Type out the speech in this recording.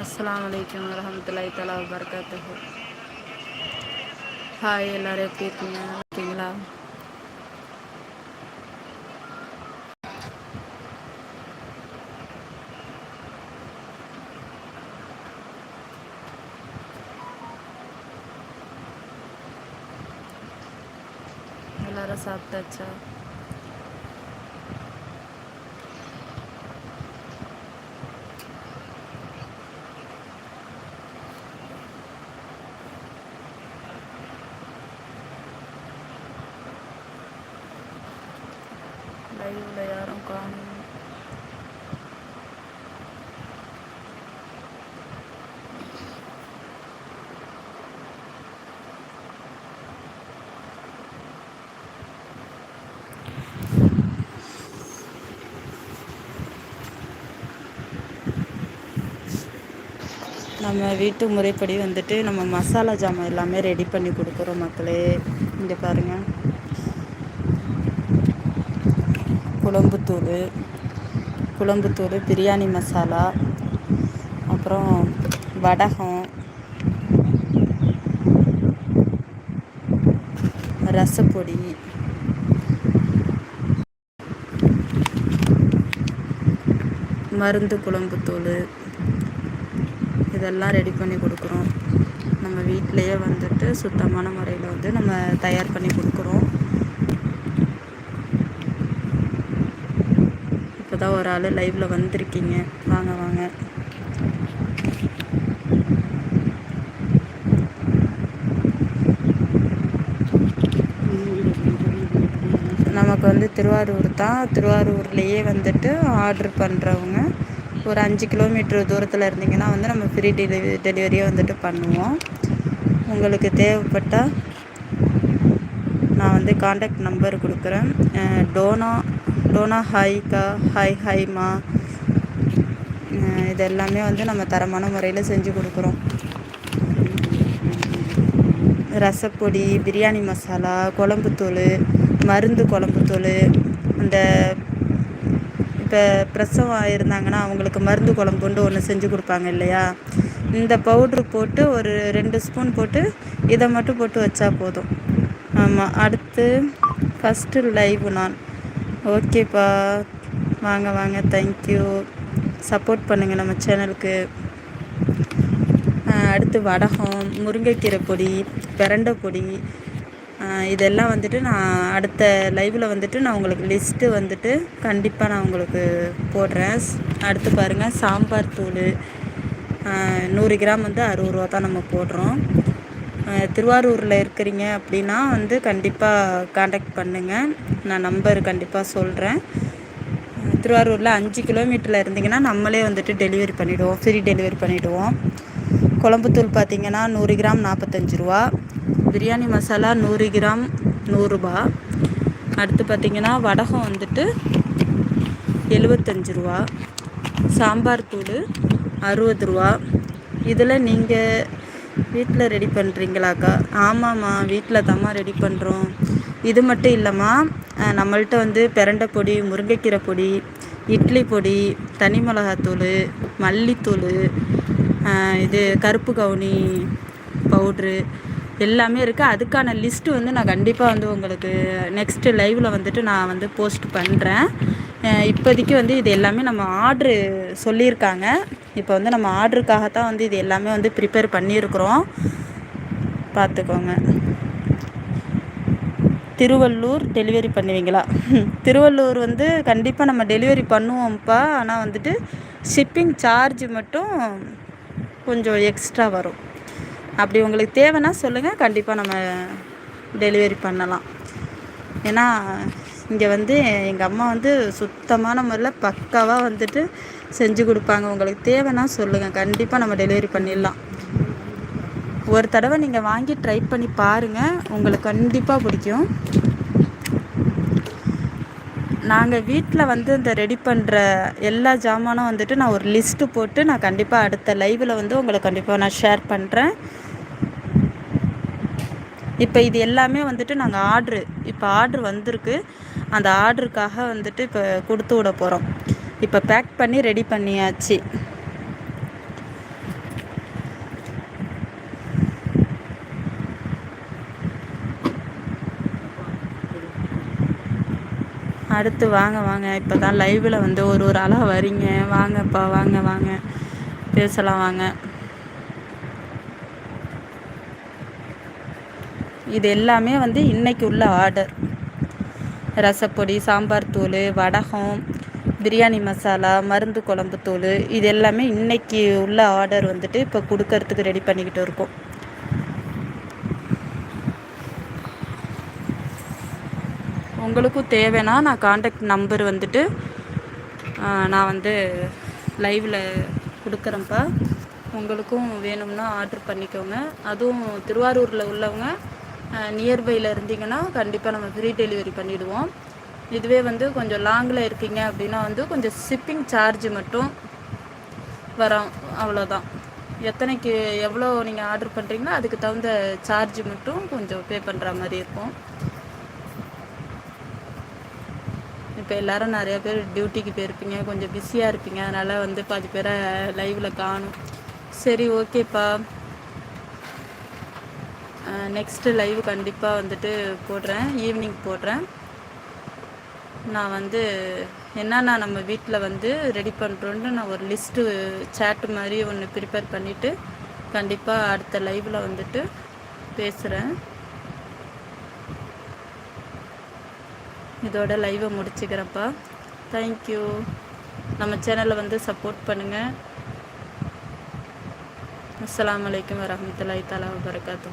அஸ்லாம் வலைக்கம் வரமத்துல்லாய் தலா வர்க்காத்து ஹாய் எல்லோரும் எப்படி இருக்கீங்க? ஓகேங்களா? எல்லாரும் சாப்பிட்டாச்சா? லைவில் யாரும் காணும் நம்ம வீட்டு முறைப்படி வந்துட்டு நம்ம மசாலா ஜாமான் எல்லாமே ரெடி பண்ணி கொடுக்குறோம் மக்களே. இங்கே பாருங்கள் குழம்புத்தூள் குழம்புத்தூள் பிரியாணி மசாலா அப்புறம் வடகம் ரசப்பொடி. மருந்து குழம்புத்தூள். இதெல்லாம் ரெடி பண்ணி கொடுக்குறோம். நம்ம வீட்டிலையே வந்துட்டு சுத்தமான முறையில் வந்து நம்ம தயார் பண்ணி கொடுக்குறோம். இப்போ தான் ஒரு ஆள் லைவில் வந்திருக்கீங்க. வாங்க வாங்க. நமக்கு வந்து திருவாரூர் தான். திருவாரூர்லேயே வந்துட்டு ஆர்டர் பண்ணுறவங்க ஒரு அஞ்சு கிலோமீட்டர் தூரத்தில் இருந்தீங்கன்னா வந்து நம்ம ஃப்ரீ டெலிவரி டெலிவரியே வந்துட்டு பண்ணுவோம். உங்களுக்கு தேவைப்பட்டால் நான் வந்து காண்டாக்ட் நம்பர் கொடுக்குறேன். டோனா டோனா ஹாய்க்கா ஹாய் ஹாய்மா இது எல்லாமே வந்து நம்ம தரமான முறையில் செஞ்சு கொடுக்குறோம். ரசப்பொடி பிரியாணி மசாலா குழம்புத்தூள் மருந்து குழம்புத்தூள் இந்த இப்போ பிரசவம் ஆயிருந்தாங்கன்னா அவங்களுக்கு மருந்து குழம்புண்டு ஒன்று செஞ்சு கொடுப்பாங்க இல்லையா? இந்த பவுட்ரு போட்டு ஒரு ரெண்டு ஸ்பூன் போட்டு இதை மட்டும் போட்டு வச்சா போதும். ஆமாம் அடுத்து ஃபஸ்ட்டு லைவ் நான். ஓகேப்பா. வாங்க வாங்க. தேங்க்யூ சப்போர்ட் பண்ணுங்கள் நம்ம சேனலுக்கு அடுத்து வடகம் முருங்கைக்கீரை பொடி பிரண்டை பொடி. இதெல்லாம் வந்துட்டு நான் அடுத்த லைவில் வந்துட்டு நான் உங்களுக்கு லிஸ்ட்டு வந்துட்டு கண்டிப்பாக நான் உங்களுக்கு போடுறேன். அடுத்து பாருங்கள் சாம்பார் தூள். நூறு கிராம் வந்து அறுபது ரூபா தான் நம்ம போடுறோம். திருவாரூரில் இருக்கிறீங்க அப்படின்னா வந்து கண்டிப்பாக காண்டாக்ட் பண்ணுங்கள் நான் நம்பர் கண்டிப்பாக சொல்கிறேன் திருவாரூரில் அஞ்சு கிலோமீட்டரில் இருந்தீங்கன்னா நம்மளே வந்துட்டு டெலிவரி பண்ணிவிடுவோம் ஃப்ரீ டெலிவரி பண்ணிவிடுவோம் குழம்புத்தூள் பார்த்திங்கன்னா நூறு கிராம் நாற்பத்தஞ்சு ரூபா. பிரியாணி மசாலா நூறு கிராம் நூறுரூபா அடுத்து பார்த்திங்கன்னா வடகம் வந்துட்டு எழுபத்தஞ்சு ரூபா. சாம்பார் தூள் அறுபது ரூபா. இதில் நீங்கள் வீட்டில் ரெடி பண்ணுறீங்களாக்கா ஆமாம்மா வீட்டில் தாம்மா ரெடி பண்ணுறோம் இது மட்டும் இல்லைம்மா நம்மள்கிட்ட வந்து பிரண்டை பொடி முருங்கைக்கீரை பொடி இட்லி பொடி தனி மிளகாத்தூள் மல்லித்தூள் இது கருப்பு கவுனி பவுட்ரு எல்லாமே இருக்குது அதுக்கான லிஸ்ட்டு வந்து நான் கண்டிப்பாக வந்து உங்களுக்கு நெக்ஸ்ட்டு லைவில் வந்துட்டு நான் வந்து போஸ்ட் பண்ணுறேன் இப்போதைக்கு வந்து இது எல்லாமே நம்ம ஆர்ட்ரு சொல்லியிருக்காங்க. இப்போ வந்து நம்ம ஆர்டருக்காக தான் வந்து இது எல்லாமே வந்து ப்ரிப்பேர் பண்ணியிருக்கிறோம். பார்த்துக்கோங்க. திருவள்ளூர் டெலிவரி பண்ணுவீங்களா? திருவள்ளூர் வந்து கண்டிப்பாக நம்ம டெலிவரி பண்ணுவோம்ப்பா. ஆனால் வந்துட்டு ஷிப்பிங் சார்ஜ் மட்டும் கொஞ்சம் எக்ஸ்ட்ரா வரும். அப்படி உங்களுக்கு தேவைன்னா சொல்லுங்கள் கண்டிப்பாக நம்ம டெலிவரி பண்ணலாம். ஏன்னா இங்கே வந்து எங்கள் அம்மா வந்து சுத்தமான முறையில் பக்காவாக வந்துட்டு செஞ்சு கொடுப்பாங்க. உங்களுக்கு தேவைன்னா சொல்லுங்கள் கண்டிப்பாக நம்ம டெலிவரி பண்ணிடலாம். ஒரு தடவை நீங்கள் வாங்கி ட்ரை பண்ணி பாருங்கள் உங்களுக்கு கண்டிப்பாக பிடிக்கும். நாங்கள் வீட்டில் வந்து இந்த ரெடி பண்ணுற எல்லா ஜாமானும் வந்துட்டு நான் ஒரு லிஸ்ட்டு போட்டு நான் கண்டிப்பாக அடுத்த லைவில் வந்து உங்களுக்கு கண்டிப்பாக நான் ஷேர் பண்ணுறேன் இப்போ இது எல்லாமே வந்துட்டு நாங்கள் ஆர்ட்ரு இப்போ ஆர்ட்ரு வந்திருக்கு. அந்த ஆர்டருக்காக வந்துட்டு இப்போ கொடுத்து விட போகிறோம் இப்போ பேக் பண்ணி ரெடி பண்ணியாச்சு. அடுத்து வாங்க வாங்க. இப்போ தான் லைவில் வந்து ஒரு ஒரு ஆளாக வரீங்க. வாங்கப்பா வாங்க வாங்க. பேசலாம் வாங்க. இது எல்லாமே வந்து இன்னைக்கு உள்ள ஆர்டர் ரசப்பொடி சாம்பார் தூள் வடகம் பிரியாணி மசாலா மருந்து குழம்பு தூள் இது எல்லாமே இன்றைக்கி உள்ள ஆர்டர் வந்துட்டு இப்போ கொடுக்கறதுக்கு ரெடி பண்ணிக்கிட்டு இருக்கோம். உங்களுக்கும் தேவைன்னா நான் காண்டாக்ட் நம்பர் வந்துட்டு நான் வந்து லைவில் கொடுக்குறேன்ப்பா. உங்களுக்கும் வேணும்னா ஆர்டர் பண்ணிக்கோங்க. அதுவும் திருவாரூரில் உள்ளவங்க நியர்பையில் இருந்தீங்கன்னா கண்டிப்பாக நம்ம ஃப்ரீ டெலிவரி பண்ணிவிடுவோம் இதுவே வந்து கொஞ்சம் லாங்கில் இருக்கீங்க அப்படின்னா வந்து கொஞ்சம் ஷிப்பிங் சார்ஜ் மட்டும் வரும். அவ்வளோதான் எத்தனைக்கு எவ்வளோ நீங்கள் ஆர்டர் பண்ணுறீங்களோ அதுக்கு தகுந்த சார்ஜ் மட்டும் கொஞ்சம் பே பண்ணுற மாதிரி இருக்கும். இப்போ எல்லோரும் நிறையா பேர் டியூட்டிக்கு போயிருப்பீங்க கொஞ்சம் பிஸியாக இருப்பீங்க. அதனால் வந்து பாதி பேரை லைவில் காணும். சரி ஓகேப்பா நெக்ஸ்ட்டு லைவ் கண்டிப்பாக வந்துட்டு போடுறேன். ஈவினிங் போடுறேன். நான் வந்து என்னென்ன நம்ம வீட்டில் வந்து ரெடி பண்ணுறோன்னு நான் ஒரு லிஸ்ட்டு சேட்டு மாதிரி ஒன்று ப்ரிப்பேர் பண்ணிவிட்டு கண்டிப்பாக அடுத்த லைவில் வந்துட்டு பேசுகிறேன் இதோட லைவை முடிச்சுக்கிறேன்ப்பா. தேங்க்யூ நம்ம சேனலை வந்து சப்போர்ட் பண்ணுங்கள் அஸ்லாம் வலைக்கம் வரமத்துல்லாய் தலா வரகாத்தூ